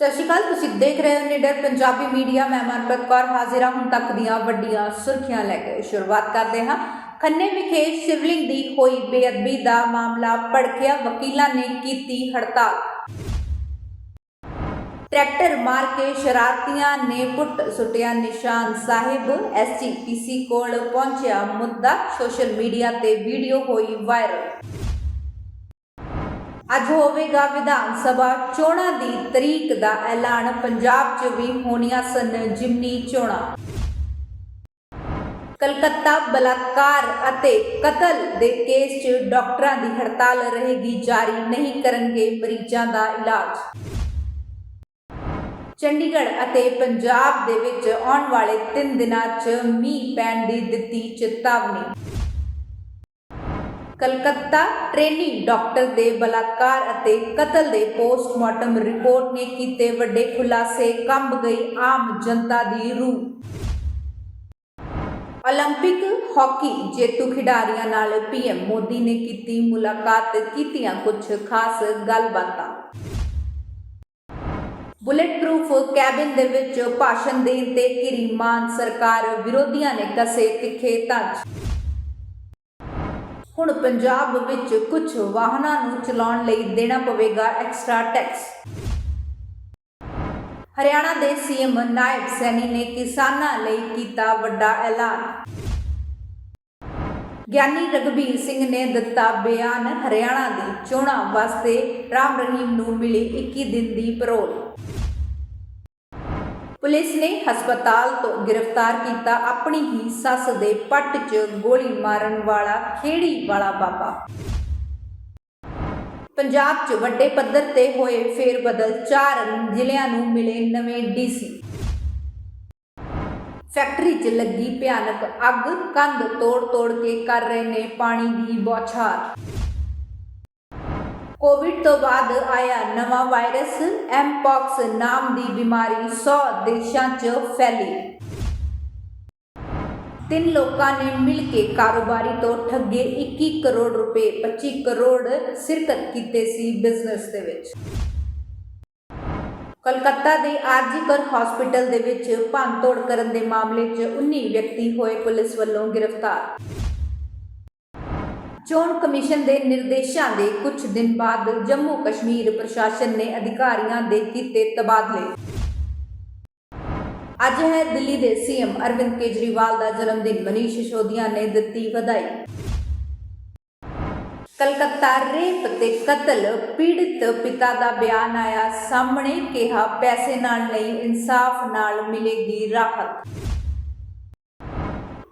ਸਤਿ ਸ਼੍ਰੀ ਅਕਾਲ, ਤੁਸੀਂ ਦੇਖ ਰਹੇ ਹੋ ਨਿਡਰ ਪੰਜਾਬੀ ਮੀਡੀਆ। ਮੈਂ ਮਨਪ੍ਰੀਤ ਕੌਰ, ਹਾਜ਼ਰ ਹੁਣ ਤੱਕ ਦੀਆਂ ਵੱਡੀਆਂ ਸੁਰਖੀਆਂ ਲੈ ਕੇ। ਸ਼ੁਰੂਆਤ ਕਰਦੇ ਹਾਂ। ਖੰਨੇ ਵਿਖੇ ਸਿਵਲਿੰਗ ਦੀ ਹੋਈ ਬੇਅਦਬੀ ਦਾ ਮਾਮਲਾ ਭੜਕਿਆ। ਵਕੀਲਾਂ ਨੇ ਕੀਤੀ ਹੜਤਾਲ। ਟਰੈਕਟਰ ਮਾਰ ਕੇ ਸ਼ਰਾਰਤੀਆਂ ਨੇ ਪੁੱਟ ਸੁੱਟਿਆ ਨਿਸ਼ਾਨ ਸਾਹਿਬ। ਐਸਜੀਪੀਸੀ ਕੋਲ ਪਹੁੰਚਿਆ ਮੁੱਦਾ। ਸੋਸ਼ਲ ਮੀਡੀਆ ਤੇ ਵੀਡੀਓ ਹੋਈ ਵਾਇਰਲ। ਅੱਜ ਹੋਵੇਗਾ ਵਿਧਾਨ ਸਭਾ। ਚੋਣਾਂ ਦੀ ਤਰੀਕ ਦਾ ਐਲਾਨ ਪੰਜਾਬ 'ਚ ਵੀ ਹੋਣੀਆਂ ਸਨ ਜਿਮਨੀ ਚੋਣਾਂ। ਕਲਕੱਤਾ ਬਲਾਤਕਾਰ ਅਤੇ ਕਤਲ ਦੇ ਕੇਸ 'ਚ ਡਾਕਟਰਾਂ ਦੀ ਹੜਤਾਲ ਰਹੇਗੀ ਜਾਰੀ, ਨਹੀਂ ਕਰਨਗੇ ਮਰੀਜ਼ਾਂ ਦਾ ਇਲਾਜ। ਚੰਡੀਗੜ੍ਹ ਅਤੇ ਪੰਜਾਬ ਦੇ ਵਿੱਚ ਆਉਣ ਵਾਲੇ 3 ਦਿਨਾਂ 'ਚ ਮੀਂਹ ਪੈਣ ਦੀ ਦਿੱਤੀ ਚੇਤਾਵਨੀ। ਕਲਕੱਤਾ ਟ੍ਰੇਨੀ ਡਾਕਟਰ ਦੇ ਬਲਾਤਕਾਰ ਅਤੇ ਕਤਲ ਦੇ ਪੋਸਟਮਾਰਟਮ ਰਿਪੋਰਟ ਨੇ ਕੀਤੇ ਵੱਡੇ ਖੁਲਾਸੇ ਕੰਬ ਗਈ ਆਮ ਜਨਤਾ ਦੀ ਰੂਹ 올림픽 ਹਾਕੀ ਜੇਤੂ ਖਿਡਾਰੀਆਂ ਨਾਲ ਪੀਐਮ ਮੋਦੀ ਨੇ ਕੀਤੀ ਮੁਲਾਕਾਤ ਕੀਤੀਆਂ ਕੁਝ ਖਾਸ ਗੱਲਬਾਤਾਂ ਬੁਲੇਟ ਪ੍ਰੂਫ ਕੈਬਿਨ ਦੇ ਵਿੱਚ ਭਾਸ਼ਣ ਦੇਣ ਤੇ ਘਿਰੀ ਮਾਨ ਸਰਕਾਰ ਵਿਰੋਧੀਆਂ ਨੇ ਕਸੇ ਤਿੱਖੇ ਤੰਜ ਹੁਣ ਪੰਜਾਬ ਵਿੱਚ ਕੁਝ ਵਾਹਨਾਂ ਨੂੰ ਚਲਾਉਣ ਲਈ ਦੇਣਾ ਪਵੇਗਾ ਐਕਸਟਰਾ ਟੈਕਸ ਹਰਿਆਣਾ ਦੇ ਸੀਐਮ ਨਾਇਬ ਸੈਣੀ ਨੇ ਕਿਸਾਨਾਂ ਲਈ ਕੀਤਾ ਵੱਡਾ ਐਲਾਨ। ਗਿਆਨੀ ਰਗਵੀਰ ਸਿੰਘ ਨੇ ਦਿੱਤਾ ਬਿਆਨ, ਹਰਿਆਣਾ ਦੀ ਚੋਣਾਂ ਵਾਸਤੇ ਰਾਮ ਰਹੀਮ ਨੂੰ ਮਿਲੀ 21 ਦਿਨ ਦੀ ਪਰੋਲ ਪੁਲਿਸ ਨੇ ਹਸਪਤਾਲ ਤੋਂ ਗ੍ਰਿਫਤਾਰ ਕੀਤਾ ਆਪਣੀ ਹੀ ਸੱਸ ਦੇ ਪੱਟ 'ਚ ਗੋਲੀ ਮਾਰਨ ਵਾਲਾ ਖੇੜੀ ਵਾਲਾ ਬਾਬਾ। ਪੰਜਾਬ 'ਚ ਵੱਡੇ ਪੱਧਰ ਤੇ ਹੋਏ ਫੇਰ ਬਦਲ ਚਾਰ ਜ਼ਿਲ੍ਹਿਆਂ ਨੂੰ ਮਿਲੇ ਨਵੇਂ ਡੀਸੀ। ਫੈਕਟਰੀ 'ਚ ਲੱਗੀ ਭਿਆਨਕ ਅੱਗ, ਕੰਧ ਤੋੜ-ਤੋੜ ਕੇ ਕਰ ਰਹੇ ਨੇ ਪਾਣੀ ਦੀ ਬੌਛਾਰ। ਕੋਵਿਡ ਤੋਂ ਬਾਅਦ ਆਇਆ ਨਵਾਂ ਵਾਇਰਸ ਐਮਪੌਕਸ ਨਾਮ ਦੀ ਬਿਮਾਰੀ 100 ਦੇਸ਼ਾਂ 'ਚ ਫੈਲੀ। ਤਿੰਨ ਲੋਕਾਂ ਨੇ ਮਿਲ ਕੇ ਕਾਰੋਬਾਰੀ ਤੋਂ ਠੱਗੇ 21 ਕਰੋੜ ਰੁਪਏ 25 ਕਰੋੜ ਸਿਰਕਤ ਕੀਤੇ ਸੀ ਬਿਜ਼ਨਸ ਦੇ ਵਿੱਚ। ਕਲਕੱਤਾ ਦੇ ਆਰਜੀਕਰ ਹਸਪੀਟਲ ਦੇ ਵਿੱਚ ਭੰਨਤੋੜ ਕਰਨ ਦੇ ਮਾਮਲੇ 'ਚ 19 ਵਿਅਕਤੀ ਹੋਏ ਪੁਲਿਸ ਵੱਲੋਂ ਗ੍ਰਿਫਤਾਰ। ਚੋਣ ਕਮਿਸ਼ਨ ਦੇ ਨਿਰਦੇਸ਼ਾਂ ਦੇ ਕੁਝ ਦਿਨ ਬਾਅਦ ਜੰਮੂ ਕਸ਼ਮੀਰ ਪ੍ਰਸ਼ਾਸਨ ਨੇ ਅਧਿਕਾਰੀਆਂ ਦੇ ਕੀਤੇ ਤਬਾਦਲੇ। ਅੱਜ ਹੈ ਦਿੱਲੀ ਦੇ ਸੀਐਮ ਅਰਵਿੰਦ ਕੇਜਰੀਵਾਲ ਦਾ ਜਨਮ ਦਿਨ ਮਨੀਸ਼ ਸਿਸੋਦੀਆ ਨੇ ਦਿੱਤੀ ਵਧਾਈ। ਕਲਕੱਤਾ ਰੇਪ ਤੇ ਕਤਲ, ਪੀੜਤ ਪਿਤਾ ਦਾ ਬਿਆਨ ਆਇਆ ਸਾਹਮਣੇ ਕਿਹਾ, ਪੈਸੇ ਨਾਲ ਨਹੀਂ, ਇਨਸਾਫ ਨਾਲ ਮਿਲੇਗੀ ਰਾਹਤ।